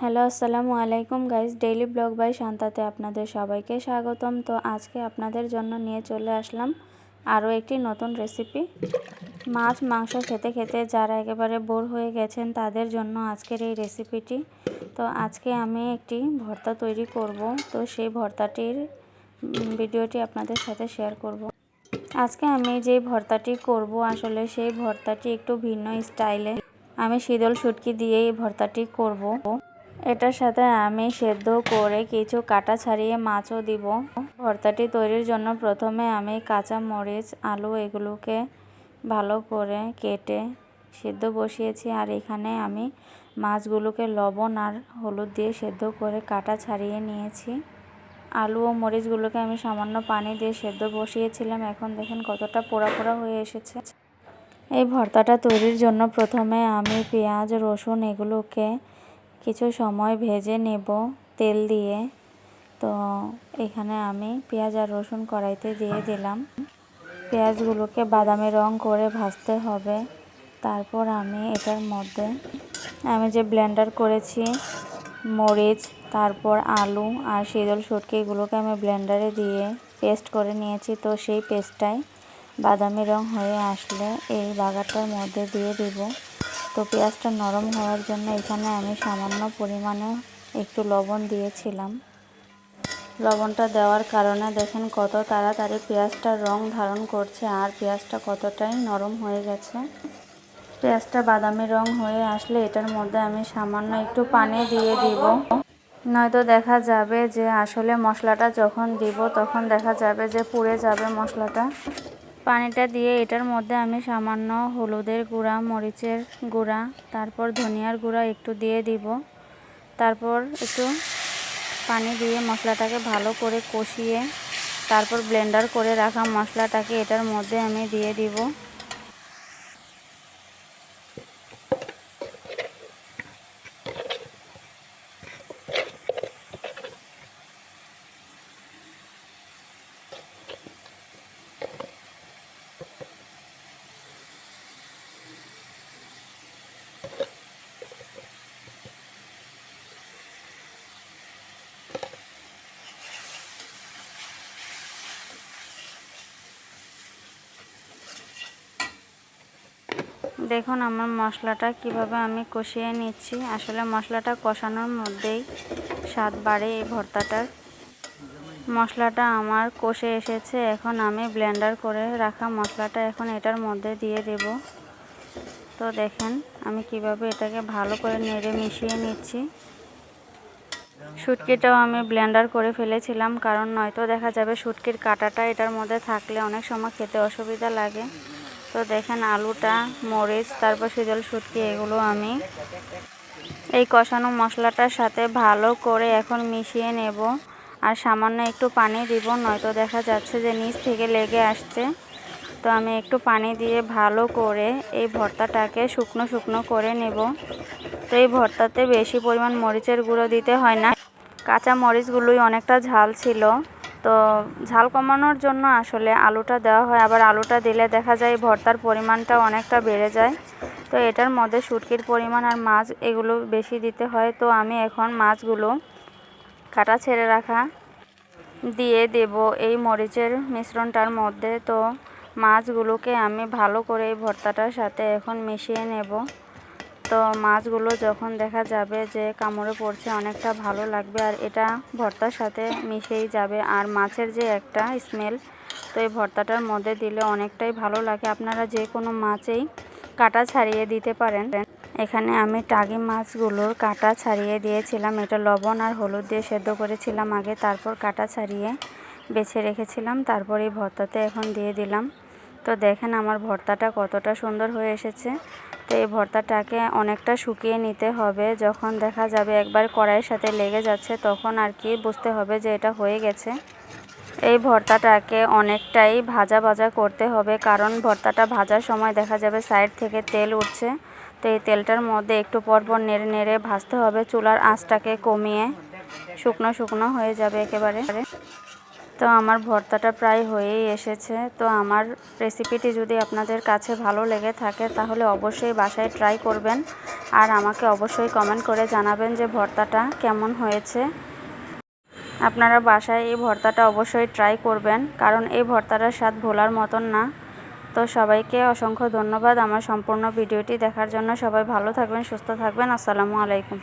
Hello, আসসালামু আলাইকুম guys. Daily vlog by শান্তাতে আপনাদের সবাইকে স্বাগতম। তো আজকে আপনাদের জন্য নিয়ে চলে আসলাম আরও একটি নতুন রেসিপি মাছ, মাংস খেতে খেতে যারা একেবারে বোর হয়ে গেছেন, তাদের জন্য আজকের এই রেসিপিটি তো আজকে আমি একটি ভর্তা তৈরি করব। তো সেই ভর্তাটির ভিডিওটি আপনাদের সাথে শেয়ার করব। আজকে আমি যে ভর্তাটি করব, আসলে সেই ভর্তাটি একটু ভিন্ন স্টাইলে আমি শীতল শুটকি দিয়ে এই ভর্তাটি করব। এটার সাথে আমি সেদ্ধ করে কিছু কাটা ছাড়িয়ে মাছও দিব। ভর্তাটি তৈরির জন্য প্রথমে আমি কাঁচা মরিচ, আলু এগুলোকে ভালো করে কেটে সেদ্ধ বসিয়েছি। আর এখানে আমি মাছগুলোকে লবণ আর হলুদ দিয়ে সেদ্ধ করে কাটা ছাড়িয়ে নিয়েছি। আলু ও মরিচগুলোকে আমি সামান্য পানি দিয়ে সেদ্ধ বসিয়েছিলাম। এখন দেখেন কতটা পোড়া পোড়া হয়ে এসেছে। এই ভর্তাটা তৈরির জন্য প্রথমে আমি পেঁয়াজ, রসুন এগুলোকে কিছু সময় ভেজে নেব তেল দিয়ে। তো এখানে আমি পেঁয়াজ আর রসুন কড়াইতে দিয়ে দিলাম। পেঁয়াজগুলোকে বাদামি রং করে ভাজতে হবে। তারপর আমি এটার মধ্যে, আমি যে ব্লেন্ডার করেছি, মরিচ, তারপর আলু আর শীতল সুটকিগুলোকে আমি ব্লেন্ডারে দিয়ে পেস্ট করে নিয়েছি। তো সেই পেস্টটাই বাদামি রং হয়ে আসলে এই বাগারটার মধ্যে দিয়ে দিব। তো পেঁয়াজটা নরম হওয়ার জন্য এখানে আমি সামান্য পরিমাণে একটু লবণ দিয়েছিলাম। লবণটা দেওয়ার কারণে দেখেন কত তাড়াতাড়ি পেঁয়াজটা রং ধারণ করছে আর পেঁয়াজটা কতটাই নরম হয়ে গেছে। পেঁয়াজটা বাদামি রং হয়ে আসলে এটার মধ্যে আমি সামান্য একটু পানি দিয়ে দিব। নয়তো দেখা যাবে যে আসলে মশলাটা যখন দিব তখন দেখা যাবে যে পুড়ে যাবে মশলাটা। পানিটা দিয়ে এটার মধ্যে আমি সামান্য হলুদের গুঁড়া, মরিচের গুঁড়া, তারপর ধনিয়ার গুঁড়া একটু দিয়ে দিব। তারপর একটু পানি দিয়ে মশলাটাকে ভালো করে কষিয়ে তারপর ব্লেন্ডার করে রাখা মশলাটাকে এটার মধ্যে আমি দিয়ে দিব। দেখুন, আমার মশলাটা কীভাবে আমি কষিয়ে নিচ্ছি। আসলে মশলাটা কষানোর মধ্যেই স্বাদ বাড়ে এই ভর্তাটার। মশলাটা আমার কষে এসেছে, এখন আমি ব্লেন্ডার করে রাখা মশলাটা এখন এটার মধ্যে দিয়ে দেব। তো দেখেন, আমি কীভাবে এটাকে ভালো করে নেড়ে মিশিয়ে নিচ্ছি। শুটকিটাও আমি ব্লেন্ডার করে ফেলেছিলাম, কারণ নয়তো দেখা যাবে শুটকির কাটাটা এটার মধ্যে থাকলে অনেক সময় খেতে অসুবিধা লাগে। তো দেখেন আলুটা, মরিচ, তারপর শীতল শুটকি, এগুলো আমি এই কষানো মশলাটার সাথে ভালো করে এখন মিশিয়ে নেব। আর সামান্য একটু পানি দিব, নয়তো দেখা যাচ্ছে যে নিচ থেকে লেগে আসছে। তো আমি একটু পানি দিয়ে ভালো করে এই ভর্তাটাকে শুকনো শুকনো করে নেব। তো এই ভর্তাতে বেশি পরিমাণ মরিচের গুঁড়ো দিতে হয় না। কাঁচা মরিচগুলোই অনেকটা ঝাল ছিল। তো ঝাল কমানোর জন্য আসলে আলুটা দেওয়া হয়। আবার আলুটা দিলে দেখা যায় ভর্তার পরিমাণটা অনেকটা বেড়ে যায়। তো এটার মধ্যে শুটকির পরিমাণ আর মাছ এগুলো বেশি দিতে হয়। তো আমি এখন মাছগুলো কাটা ছেড়ে রাখা দিয়ে দেব এই মরিচের মিশ্রণটার মধ্যে। তো মাছগুলোকে আমি ভালো করে এই ভর্তাটার সাথে এখন মিশিয়ে নেব। তো মাছগুলো যখন দেখা যাবে যে কামড়ে পড়ছে, অনেকটা ভালো লাগবে আর এটা ভর্তার সাথে মিশেই যাবে। আর মাছের যে একটা স্মেল তো এই ভর্তাটার মধ্যে দিলে অনেকটাই ভালো লাগে। আপনারা যে কোনো মাছেই কাটা ছাড়িয়ে দিতে পারেন। এখানে আমি টাগি মাছগুলোর কাটা ছাড়িয়ে দিয়েছিলাম। এটা লবণ আর হলুদ দিয়ে সেদ্ধ করেছিলাম আগে, তারপর কাটা ছাড়িয়ে বেছে রেখেছিলাম। তারপর এই ভর্তাতে এখন দিয়ে দিলাম। তো দেখেন আমার ভর্তাটা কতটা সুন্দর হয়ে এসেছে। তো এই ভর্তাটাকে অনেকটা শুকিয়ে নিতে হবে। যখন দেখা যাবে একবার কড়াইয়ের সাথে লেগে যাচ্ছে, তখন আর কি বুঝতে হবে যে এটা হয়ে গেছে। এই ভর্তাটাকে অনেকটাই ভাজা ভাজা করতে হবে, কারণ ভর্তাটা ভাজার সময় দেখা যাবে সাইড থেকে তেল উঠছে। তো এই তেলটার মধ্যে একটু পরপর নেড়ে নেড়ে ভাজতে হবে। চুলার আঁচটাকে কমিয়ে শুকনো শুকনো হয়ে যাবে একেবারে। তো আমার ভর্তাটা প্রায় হয়েই এসেছে। তো আমার রেসিপিটি যদি আপনাদের কাছে ভালো লেগে থাকে, তাহলে অবশ্যই বাসায় ট্রাই করবেন। আর আমাকে অবশ্যই কমেন্ট করে জানাবেন যে ভর্তাটা কেমন হয়েছে। আপনারা বাসায় এই ভর্তাটা অবশ্যই ট্রাই করবেন, কারণ এই ভর্তাটার স্বাদ ভোলার মতন না। তো সবাইকে অসংখ্য ধন্যবাদ আমার সম্পূর্ণ ভিডিওটি দেখার জন্য। সবাই ভালো থাকবেন, সুস্থ থাকবেন। আসসালামু আলাইকুম।